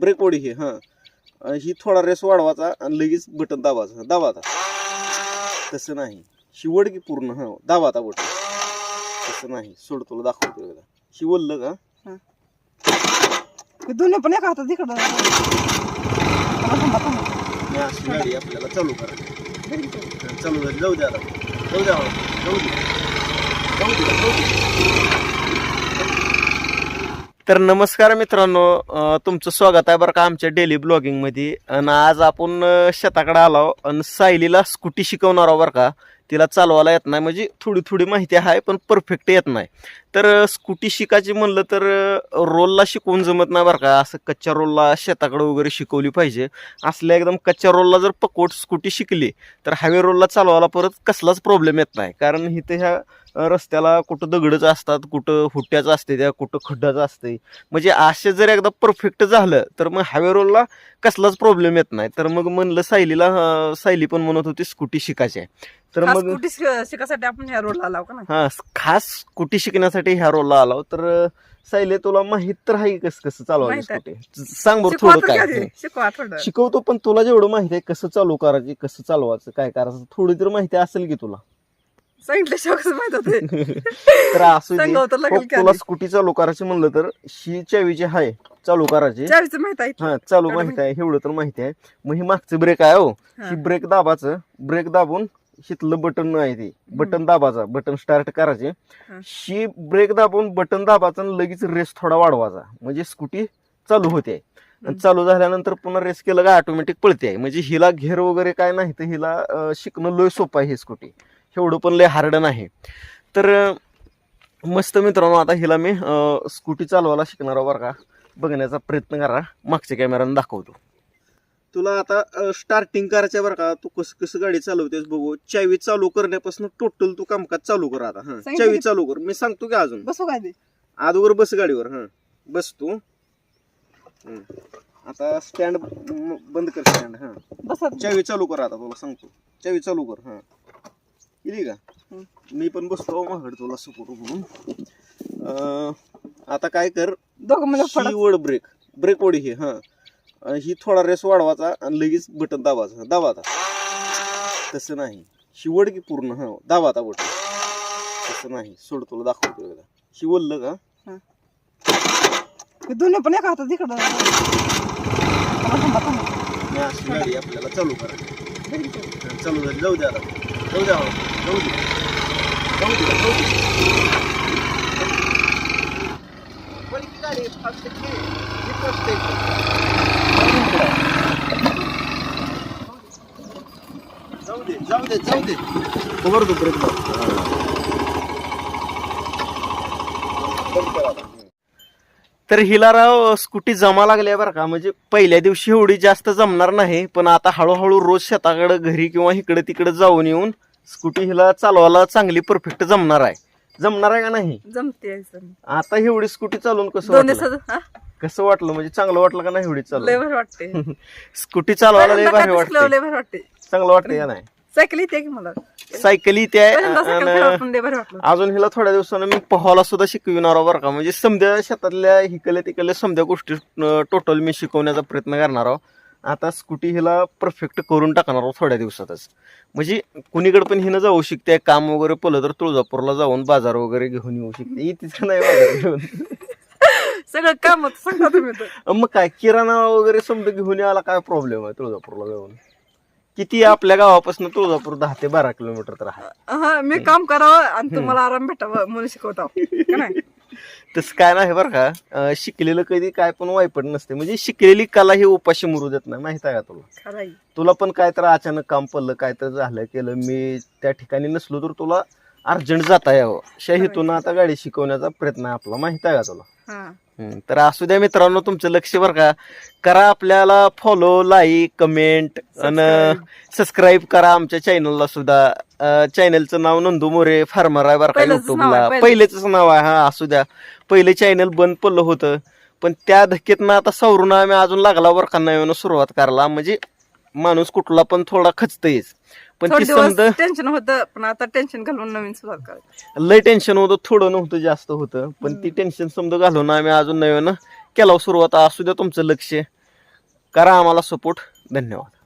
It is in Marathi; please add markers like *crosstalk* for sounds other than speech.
ब्रेक ओढी हे. हां ही थोडा रेस वाढवायचा आणि लगेच बटन दाबायचं. दाबा आता. तसं नाही. ही वड की पूर्ण हां. दाबा आता बटन तसं नाही. सोड तुला दाखवतो एकदा. वल्ल का? हे. दोन्ही पण एका हातात इकडं. अशी गाडी आपल्याला चालू हां, चालू झाली. जाऊ द्या जाऊ द्या. जाऊ दे. जाऊ दे जाऊ दे. तर नमस्कार मित्रांनो तुमचं स्वागत आहे बरं का आमच्या डेली ब्लॉगिंगमध्ये आणि आज आपण शेताकडे आलो आणि सायलीला स्कूटी शिकवणार आहोत बरं का. तिला चालवायला येत नाही म्हणजे थोडी थोडी माहिती आहे पण परफेक्ट येत नाही. तर स्कूटी शिकायची म्हणलं तर रोलला शिकवून जमत नाही बरं का. असं कच्च्या रोलला शेताकडे वगैरे शिकवली पाहिजे. असल्या एकदम कच्च्या रोलला जर पकवट स्कूटी शिकली तर हायवे रोलला चालवायला परत कसलाच प्रॉब्लेम येत नाही. कारण इथे ह्या रस्त्याला कुठं दगडच असतात कुठं हुट्ट्याचं असते त्या कुठं खड्डाचं असते. म्हणजे असे जर एकदा परफेक्ट झालं तर मग हायवे रोलला कसलाच प्रॉब्लेम येत नाही. तर मग म्हणलं सायलीला सायली पण म्हणत होती स्कूटी शिकायची आहे. तर मग स्कूटी शिक- शिकायसाठी आपण ह्या रोडला आलाव का नाही? हा खास स्कूटी शिकण्यासाठी ह्या रोलला आलो तर सायले तुला माहीत तर आहे कसं कसं चालवायची माहीत आहे. स्कूटी सांग बरं शिकवा थोडं काय घ्या ते. ते, शिकवा थोडं. शिकवतो पण तुला जेवढं माहिती आहे कसं चालू करायची कसं चालवायचं काय करायचं थोडी तर माहिती असेल की तुला. सांगितल्याशिवाय कसं माहीत होते. *laughs* तर असू दे. सांगावं तर हो, लागेल की तुला आधी. स्कूटी चालू करायची म्हणलं तर ही चावीची आहे चालू करायची. आहे. हा चालू माहिती आहे एवढं तर माहिती आहे. मग ही मागचं ब्रेक आहे हो. हा. ही ब्रेक दाबाचं. ब्रेक दाबून हिथलं बटन आहे ते. बटन दाबाचा बटन स्टार्ट करायचे. ही. ब्रेक दाबून बटन दाबाचा लगेच रेस थोडा वाढवायचा. म्हणजे स्कूटी चालू होते. आणि. चालू झाल्यानंतर पुन्हा रेस केलं का ऑटोमॅटिक पळते. आहे म्हणजे हिला घेर वगैरे काय नाही तर हिला शिकणं लय सोपं आहे ही स्कूटी एवढं पण लय हार्ड नाही. तर मस्त मित्रांनो आता हिला मी स्कूटी चालवायला शिकणार बरं का. बघण्याचा प्रयत्न करा. मागच्या कॅमेराने दाखवतो. तुला आता स्टार्टिंग करायचं बरं का? तू कसं कसं गाडी चालवतेस बघू. चावी चालू करण्यापासून टोटल तू कामकाज चालू कर आता हा. सांगितलं चावी की- चालू कर. मी सांगतो की अजून. बसू ते अगोदर बस गाडीवर हा. बस तू. आता स्टँड बंद कर स्टँड हा. बसा. चावी चालू कर आता तुला सांगतो. चावी चालू कर हा. गेली का. मी पण बसतो महागड तुला सपोर्ट म्हणून. अं, आता काय कर? दोघं म्हणजे वड ब्रेक ब्रेक ओढी हे हा. ही थोडा रेस वाढवायचा आणि लगेच बटन दाबायचं. दाबा आता तसं नाही. ही वड की पूर्ण हा दाबा आता बटन तसं नाही. सोड तुला दाखवतो एकदा. वल्ल का? दोन्ही पण एका हातात अशी गाडी आपल्याला चालू हा, चालू झाली. जाऊ द्या जाऊ द्या. जाऊ दे. जाऊ दे जाऊ दे. पलकी गाडी फास्ट एकदम. जाऊ दे. जाऊ दे जाऊ दे खबर तू ब्रेक. तर हिला राव स्कूटी जमा लागली बरं का? म्हणजे पहिल्या दिवशी एवढी जास्त जमणार नाही पण आता हळूहळू रोज शेताकडे घरी किंवा इकडे तिकडे जाऊन येऊन स्कूटी हिला चालवायला चांगली परफेक्ट जमणार आहे. जमणार आहे का नाही? जमते. आता एवढी स्कूटी चालवून कसं वाटलं? हा? कसं वाटलं? म्हणजे चांगलं वाटलं का नाही एवढी लय चालू भारी वाटते. *laughs* स्कूटी चालवायला लय भारी वाटते. लय भारी वाटते. चांगलं वाटतं का नाही? सायकल येते की मला? सायकल इथे पहिल्यांदा सायकल आहे खेळायला पण लय भारी वाटलं. अजून हिला थोड्या दिवसानं मी पोहायला सुद्धा शिकविणार आहे बरं का. म्हणजे समजा शेतातल्या हिकल्या तिकल्या समजा गोष्टी टोटल मी शिकवण्याचा प्रयत्न करणार आहोत आता स्कूटी हिला परफेक्ट करून टाकणार आहोत थोड्या दिवसातच. म्हणजे कुणीकडे पण हिनं जाऊ शकते काम वगैरे पडलं तर तुळजापूरला जाऊन बाजार वगैरे घेऊन येऊ शकते. येतेच नाही बाजार घेऊन? सगळं काम सांगा तुम्ही तर. मग काय किराणा वगैरे समजा घेऊन यायला काय प्रॉब्लेम आहे तुळजापूरला जाऊन? किती आपल्या गावापासून तुळजापूर दहा ते बारा किलोमीटर तर आहे. हा मी काम करावं आणि तुम्हाला आराम भेटावं म्हणून शिकवतो. तसं काय नाही बरं का. अं, शिकलेलं कधी काय पण वाईपट नसते. म्हणजे शिकलेली कला ही उपाशी मुरू देत नाही माहीत आहे का तुला? खरं. तुला पण काय तर अचानक काम पडलं काय तर झालं केलं. मी त्या ठिकाणी नसलो तर तुला अर्जंट जाता यावं अशा हेतून आता गाडी शिकवण्याचा प्रयत्न आहे आपला. माहीत आहे का तुला? हा. हम्म, तर असू द्या मित्रांनो तुमचं लक्ष बरं का. करा आपल्याला फॉलो लाईक कमेंट आणि. सबस्क्राईब करा आमच्या चॅनलला सुद्धा. चॅनलचं नाव नंदू मोरे फार्मर आहे बरं का पहिलंच नाव युट्यूबला आहे, पहिलंच. पहिलेच नाव आहे हा असू द्या. पहिले चॅनल बंद पडलं होतं पण त्या धक्केतनं आता सवरून आम्ही अजून लागला बरं का नव्यानं सुरुवात करायला. म्हणजे माणूस कुठला पण थोडा खचतयच. पण थोडे ती दिवस समजा टेन्शन होतं पण आता टेन्शन घालून नवीन सुरुवात करायची लय टेन्शन होतं थोडं नव्हतं जास्त होतं पण ती टेन्शन समजा घालून आम्ही अजून नव्यानं केला सुरुवात. असू द्या तुमचं लक्ष. करा आम्हाला सपोर्ट धन्यवाद.